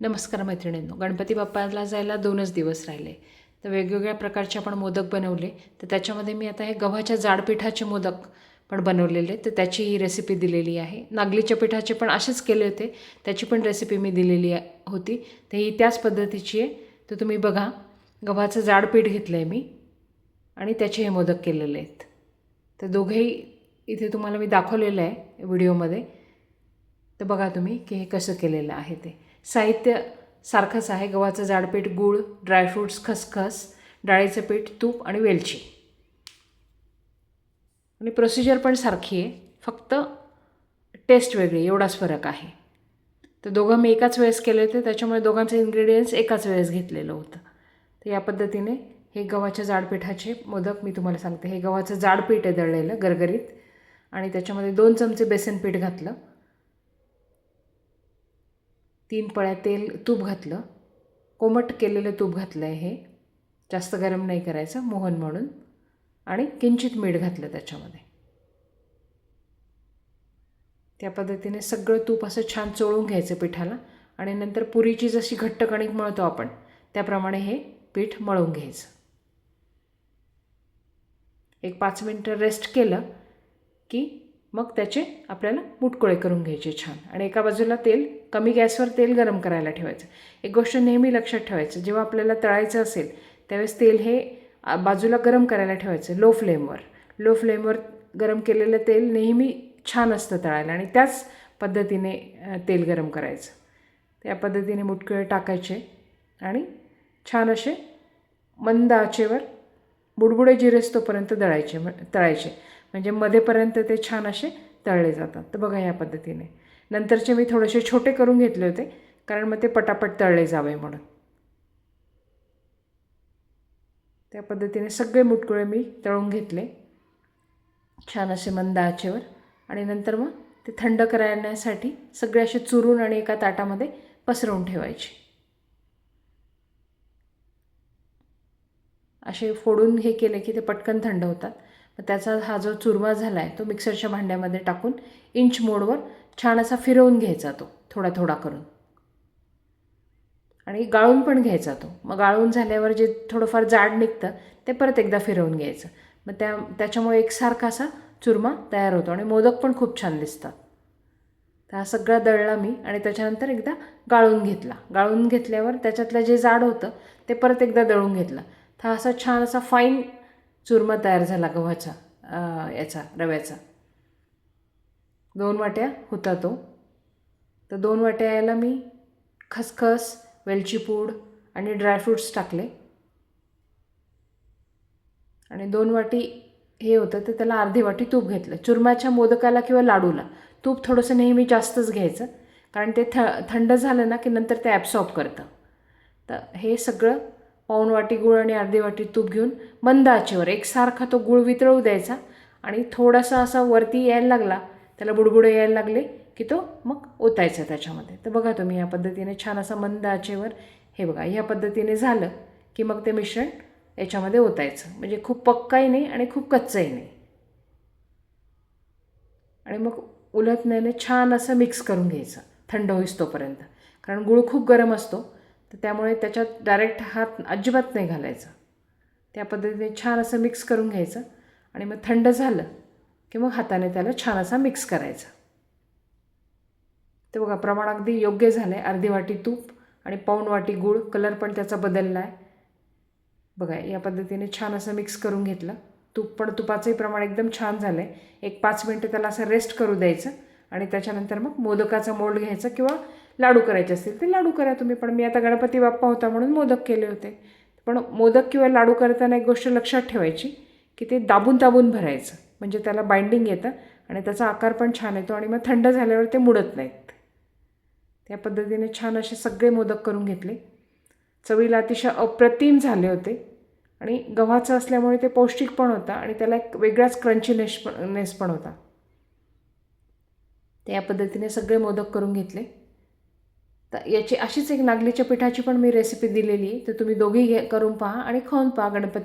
नमस्कार मैत्रिणींनो गणपती बाप्पाला जायला दोनच दिवस राहिले. तर वेगवेगळ्या प्रकारचे आपण मोदक बनवले. तर त्याच्यामध्ये मी आता हे गव्हाच्या जाडपिठाचे मोदक पण बनवलेले. तर त्याची ही रेसिपी दिलेली आहे. नागलीच्या पिठाचे पण असेच केले होते. त्याची पण रेसिपी मी दिलेली आहे- होती. तर ही त्याच पद्धतीची आहे. तर तुम्ही बघा गव्हाचं जाडपीठ घेतलं आहे मी आणि त्याचे हे मोदक केलेले आहेत. तर दोघेही इथे तुम्हाला मी दाखवलेलं आहे व्हिडिओमध्ये. तर बघा तुम्ही की हे कसं केलेलं आहे ते. साहित्य सारखंच आहे. गव्हाचं जाडपीठ गूळ ड्रायफ्रूट्स खसखस डाळीचं पीठ तूप आणि वेलची. आणि प्रोसिजर पण सारखी आहे. फक्त टेस्ट वेगळी एवढाच फरक आहे. तर दोघं मी एकाच वेळेस केले होते त्याच्यामुळे दोघांचं इन्ग्रेडियंट्स एकाच वेळेस घेतलेलं होतं. तर या पद्धतीने हे गव्हाच्या जाडपीठाचे मोदक मी तुम्हाला सांगते. हे गव्हाचं जाडपीठ आहे दळलेलं गरगरीत. आणि त्याच्यामध्ये दोन चमचे बेसन पीठ घातलं. तीन पळ्या तेल तूप घातलं. कोमट केलेलं तूप घातलं आहे हे. जास्त गरम नाही करायचं मोहन म्हणून. आणि किंचित मीठ घातलं त्याच्यामध्ये. त्या पद्धतीने सगळं तूप असं छान चोळून घ्यायचं पिठाला. आणि नंतर पुरीची जशी घट्ट कणिक मळतो आपण त्याप्रमाणे हे पीठ मळून घ्यायचं. एक पाच मिनटं रेस्ट केलं की मग त्याचे आपल्याला मुटकुळे करून घ्यायचे छान. आणि एका बाजूला तेल कमी गॅसवर तेल गरम करायला ठेवायचं. एक गोष्ट नेहमी लक्षात ठेवायचं जेव्हा आपल्याला तळायचं असेल त्यावेळेस तेल हे बाजूला गरम करायला ठेवायचं लो फ्लेमवर लो फ्लेमवर गरम केलेलं तेल नेहमी छान असतं तळायला आणि त्याच पद्धतीने तेल गरम करायचं. त्या पद्धतीने मुटकुळे टाकायचे आणि छान असे मंद आचेवर बुडबुडे जिरेस तोपर्यंत दळायचे तळायचे. म्हणजे मध्येपर्यंत ते छान असे तळले जातात. तर बघा या पद्धतीने. नंतरचे मी थोडेसे छोटे करून घेतले होते कारण मग ते पटापट तळले जावे म्हणून. त्या पद्धतीने सगळे मुटकुळे मी तळून घेतले छान असे मंद आचेवर. आणि नंतर मग ते थंड करण्यासाठी सगळे असे चुरून आणि एका ताटामध्ये पसरवून ठेवायचे. असे फोडून हे केले की ते पटकन थंड होतात. त्याचा हा जो चुरमा झाला आहे तो मिक्सरच्या भांड्यामध्ये टाकून इंच मोडवर छान असा फिरवून घ्यायचा तो थोडा थोडा करून. आणि गाळून पण घ्यायचा तो. मग गाळून झाल्यावर जे थोडंफार जाड निघतं ते परत एकदा फिरवून घ्यायचं. मग त्या त्याच्यामुळे एकसारखा असा चुरमा तयार होतो आणि मोदक पण खूप छान दिसतात. तर हा सगळा दळला मी आणि त्याच्यानंतर एकदा गाळून घेतला. गाळून घेतल्यावर त्याच्यातलं जे जाड होतं ते परत एकदा दळून घेतलं. तर असा छान असा फाईन चुरमा तयार झाला गव्हाचा याचा रव्याचा. दोन वाट्या होता तो. तर दोन वाट्या यायला मी खसखस वेलची पूड आणि ड्रायफ्रूट्स टाकले. आणि दोन वाटी हे होतं तर त्याला अर्धी वाटी तूप घेतलं. चुरमाच्या मोदकाला किंवा लाडूला. तूप थोडंसं नेहमी जास्तच घ्यायचं. कारण ते थ थंड झालं ना की नंतर ते ॲब्सॉर्ब करतं. तर हे सगळं पाऊण वाटी गूळ आणि अर्धी वाटी तूप घेऊन मंद आचेवर. एकसारखा तो गूळ वितळू द्यायचा आणि थोडासा असा वरती यायला लागला त्याला बुडबुडे यायला लागले की तो मग ओतायचा त्याच्यामध्ये. तर बघा तुम्ही या पद्धतीने छान असा मंद आचेवर हे बघा ह्या पद्धतीने झालं की मग ते मिश्रण याच्यामध्ये ओतायचं. म्हणजे खूप पक्काही नाही आणि खूप कच्चंही नाही. आणि मग उलटण्याने छान असं मिक्स करून घ्यायचं थंड होईस तोपर्यंत. कारण गूळ खूप गरम असतो तर त्यामुळे त्याच्यात डायरेक्ट हात अजिबात नाही घालायचा. त्या पद्धतीने छान असं मिक्स करून घ्यायचं आणि मग थंड झालं की मग हाताने त्याला छान असा मिक्स करायचा. ते बघा प्रमाण अगदी योग्य झालं आहे अर्धी वाटी तूप आणि पाऊण वाटी गूळ कलर पण त्याचा बदलला आहे बघा या पद्धतीने छान असं मिक्स करून घेतलं. तूप पण तुपाचंही प्रमाण एकदम छान झालं आहे एक पाच मिनटं त्याला असं रेस्ट करू द्यायचं आणि त्याच्यानंतर मग मोदकाचा मोल्ड घ्यायचा किंवा लाडू करायचे असतील ते लाडू करा तुम्ही. पण मी आता गणपती बाप्पा होता म्हणून मोदक केले होते. पण मोदक किंवा लाडू करताना एक गोष्ट लक्षात ठेवायची की ते दाबून दाबून भरायचं. म्हणजे त्याला बाइंडिंग येतं आणि त्याचा आकार पण छान येतो आणि मग थंड झाल्यावर ते मुडत नाहीत. त्या पद्धतीने छान असे सगळे मोदक करून घेतले. चवीला अतिशय अप्रतिम झाले होते. आणि गव्हाचं असल्यामुळे ते पौष्टिक पण होतं आणि त्याला एक वेगळाच क्रंचीनेस पण नेस पण होता. त्या पद्धतीने सगळे मोदक करून घेतले. तर याची अशीच एक नागलीच्या पिठाची पण मी रेसिपी दिलेली तर तुम्ही दोघी घे करून पहा आणि खाऊन पहा गणपती